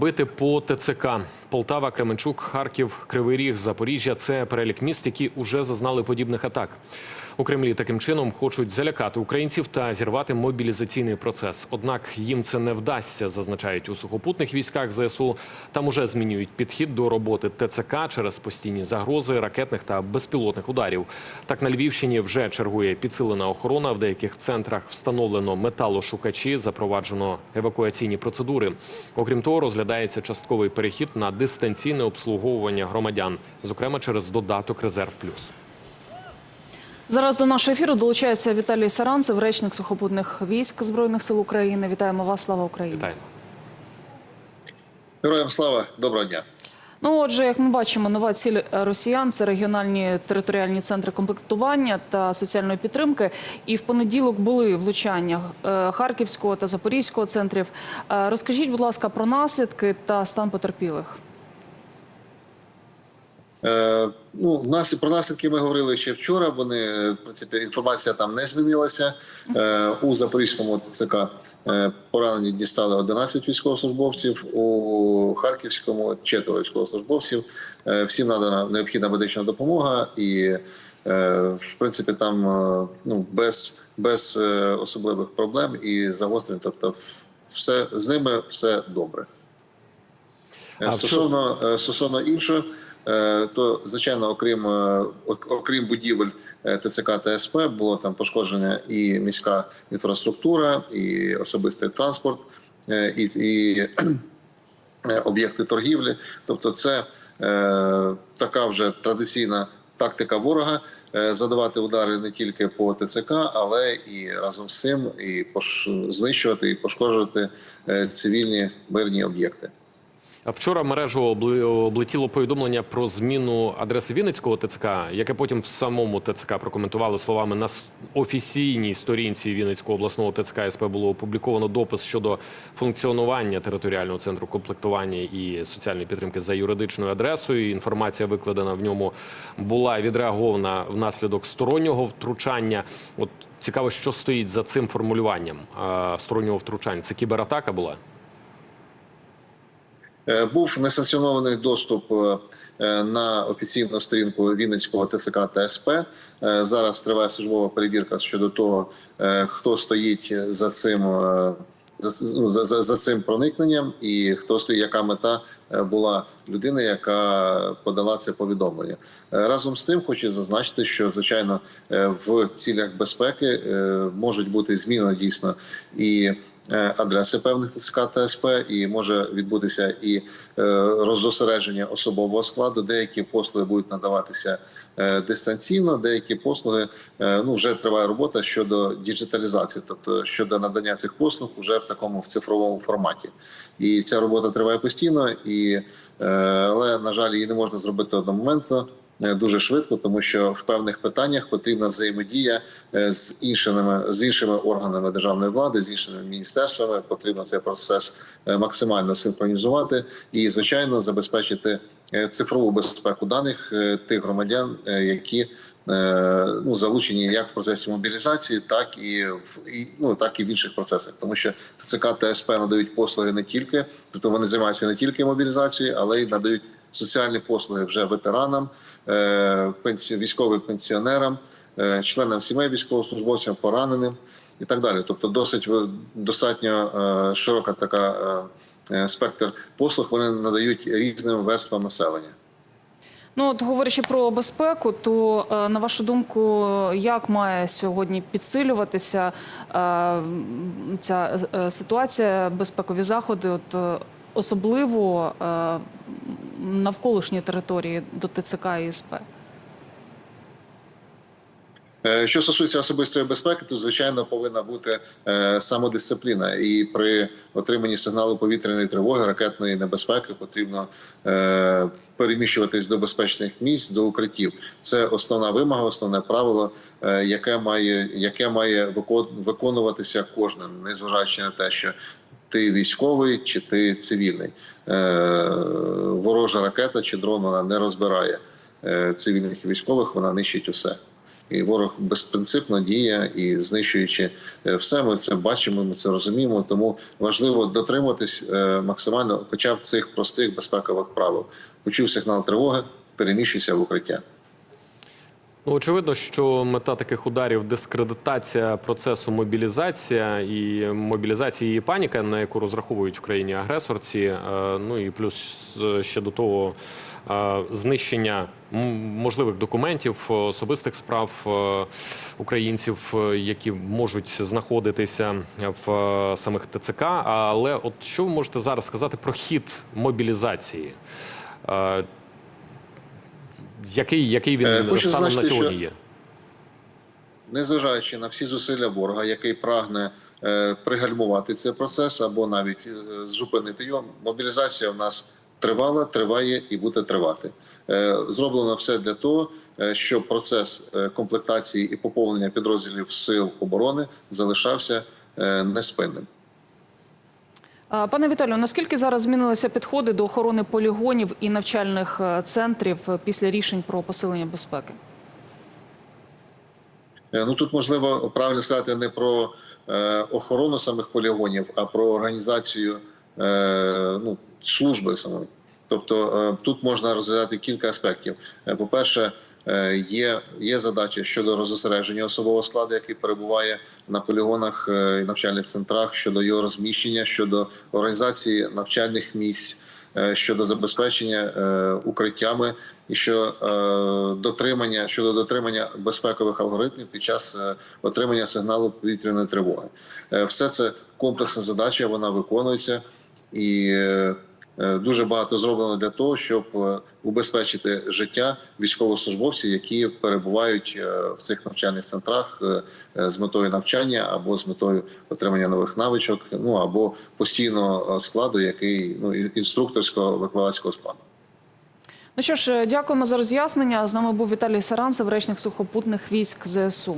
бити по ТЦК. Полтава, Кременчук, Харків, Кривий Ріг, Запоріжжя це перелік міст, які вже зазнали подібних атак. У Кремлі таким чином хочуть залякати українців та зірвати мобілізаційний процес. Однак їм це не вдасться, зазначають у сухопутних військах ЗСУ. Там уже змінюють підхід до роботи ТЦК через постійні загрози ракетних та безпілотних ударів. Так на Львівщині вже чергує підсилена охорона. В деяких центрах встановлено металошукачі, запроваджено евакуаційні процедури. Окрім того, розглядається частковий перехід на дистанційне обслуговування громадян, зокрема через додаток Резерв Плюс. Зараз до нашого ефіру долучається Віталій Саранцев, речник сухопутних військ збройних сил України. Вітаємо вас, слава Україні! Вітаємо. Героям слава, доброго дня. Ну, отже, як ми бачимо, нова ціль росіян це регіональні територіальні центри комплектування та соціальної підтримки. І в понеділок були влучання е, Харківського та Запорізького центрів. Е, Розкажіть, будь ласка, про наслідки та стан потерпілих. Е, ну, нас, про наслідки ми говорили ще вчора. Вони, е, в принципі, інформація там не змінилася. Е, у Запорізькому ТЦК поранені дістали 11 військовослужбовців, у Харківському четверо військовослужбовців. Всім надана необхідна медична допомога, і в принципі там ну, без, без особливих проблем і загострень. Тобто, все з ними все добре. А Стосовно, стосовно іншого, то звичайно, окрім е, окрім будівель е, ТЦК та СП, було там пошкодження і міська інфраструктура, і особистий транспорт, е, і, і е, об'єкти торгівлі. Тобто, це е, така вже традиційна тактика ворога. е, Задавати удари не тільки по ТЦК, але і разом з цим і знищувати і пошкоджувати е, цивільні мирні об'єкти. Вчора мережу облетіло повідомлення про зміну адреси Вінницького ТЦК, яке потім в самому ТЦК прокоментували словами на офіційній сторінці Вінницького обласного ТЦК СП було опубліковано допис щодо функціонування територіального центру комплектування і соціальної підтримки за юридичною адресою. Інформація викладена в ньому була відреагована внаслідок стороннього втручання. От цікаво, що стоїть за цим формулюванням стороннього втручання. Це кібератака була. Е, Був несанкціонований доступ е, е, на офіційну сторінку Вінницького ТСК та СП. Е, Зараз триває службова перевірка щодо того, хто стоїть за цим за, ну, за, за, за цим проникненням, і хто стоїть, яка мета була людини, яка подала це повідомлення. Разом з тим, хочу зазначити, що звичайно в цілях безпеки можуть бути зміни дійсно і адреси певних ТЦК та СП, і може відбутися і е, роззосередження особового складу. Деякі послуги будуть надаватися е, дистанційно, деякі послуги е, ну вже триває робота щодо діджиталізації, тобто щодо надання цих послуг вже в такому в цифровому форматі. І ця робота триває постійно, і е, але на жаль, її не можна зробити одномоментно. Е, Дуже швидко, тому що в певних питаннях потрібна взаємодія е, з іншими з іншими органами державної влади, з іншими міністерствами. Потрібно цей процес е, максимально синхронізувати і, звичайно, забезпечити цифрову безпеку даних тих громадян, які ну залучені як в процесі мобілізації, так і в і, ну так і в інших процесах, тому що ТЦК та СП надають послуги не тільки, тобто вони займаються не тільки мобілізацією, але й надають соціальні послуги вже ветеранам, е, військовим пенсіонерам, е, членам сімей військовослужбовцям, пораненим і так далі. Тобто, досить достатньо е, широка така спектр послуг. Вони надають різним верствам населення. Ну, от говорячи про безпеку, то на вашу думку, як має сьогодні підсилюватися ця ситуація, безпекові заходи, от особливо навколишні території до ТЦК і СП? Е, Що стосується особистої безпеки, то звичайно повинна бути е, самодисципліна, і при отриманні сигналу повітряної тривоги, ракетної небезпеки потрібно е, переміщуватись до безпечних місць, до укриттів. Це основна вимога, основне правило, яке має яке має виконуватися кожним, незважаючи на те, що ти військовий чи ти цивільний. Е, ворожа ракета чи дрон вона не розбирає е, цивільних і військових, вона нищить усе. І ворог безпринципно діє і знищуючи е, все, ми це бачимо, ми це розуміємо. Тому важливо дотримуватись максимально, хоча б цих простих безпекових правил. Почув сигнал тривоги, переміщуйся в укриття. Ну, очевидно, що мета таких ударів дискредитація процесу мобілізація і мобілізації і паніка, на яку розраховують в країні агресорці. Е, Ну і плюс ще до того е, знищення можливих документів, е, особистих справ українців, які можуть знаходитися в самих ТЦК. Але от що ви можете зараз сказати про хід мобілізації? Який, який він Е, станом на сьогодні є? незважаючи на всі зусилля ворога, який прагне е, пригальмувати цей процес або навіть е, зупинити його, мобілізація в нас тривала, триває і буде тривати. Е, Зроблено все для того, е, щоб процес е, комплектації і поповнення підрозділів сил оборони залишався е, неспинним. А, Пане Віталію, наскільки зараз змінилися підходи до охорони полігонів і навчальних е, центрів е, після рішень про посилення безпеки? Е, Ну тут можливо правильно сказати не про е, охорону самих полігонів, а про організацію е, ну, служби самої. Тобто е, тут можна розглядати кілька аспектів. Е, По-перше, е, є, є задача щодо розосередження особового складу, який перебуває на полігонах е, і навчальних центрах, щодо його розміщення, щодо організації навчальних місць. е, Щодо забезпечення е, укриттями і що е, дотримання щодо дотримання безпекових алгоритмів під час е, отримання сигналу повітряної тривоги, Е, все це комплексна задача. Вона виконується і е, е, дуже багато зроблено для того, щоб е, убезпечити життя військовослужбовців, які перебувають е, в цих навчальних центрах е, е, з метою навчання або з метою отримання нових навичок, ну або постійного е, складу, який ну інструкторського викладацького складу. Ну що ж, е, дякуємо за роз'яснення. З нами був Віталій Саранцев, речник сухопутних військ ЗСУ.